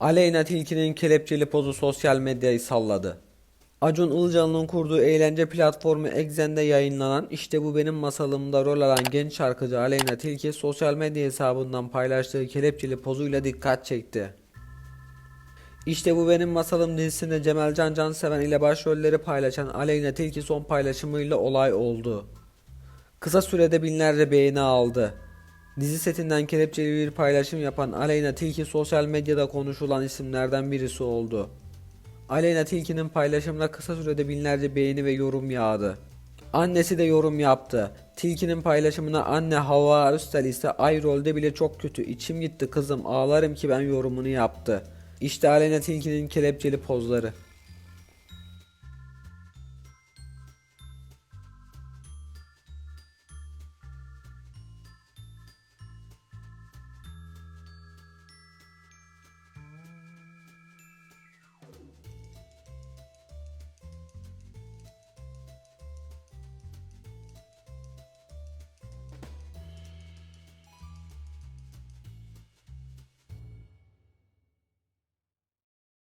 Aleyna Tilki'nin kelepçeli pozu sosyal medyayı salladı. Acun Ilıcalı'nın kurduğu eğlence platformu Exxen'de yayınlanan İşte Bu Benim Masalımda rol alan genç şarkıcı Aleyna Tilki sosyal medya hesabından paylaştığı kelepçeli pozuyla dikkat çekti. İşte Bu Benim Masalım dizisinde Cemal Can Canseven ile başrolleri paylaşan Aleyna Tilki son paylaşımıyla olay oldu. Kısa sürede binlerce beğeni aldı. Dizi setinden kelepçeli bir paylaşım yapan Aleyna Tilki sosyal medyada konuşulan isimlerden birisi oldu. Aleyna Tilki'nin paylaşımına kısa sürede binlerce beğeni ve yorum yağdı. Annesi de yorum yaptı. Tilki'nin paylaşımına anne Havva Öztel ise ay rolde bile çok kötü içim gitti kızım ağlarım ki ben yorumunu yaptı. İşte Aleyna Tilki'nin kelepçeli pozları.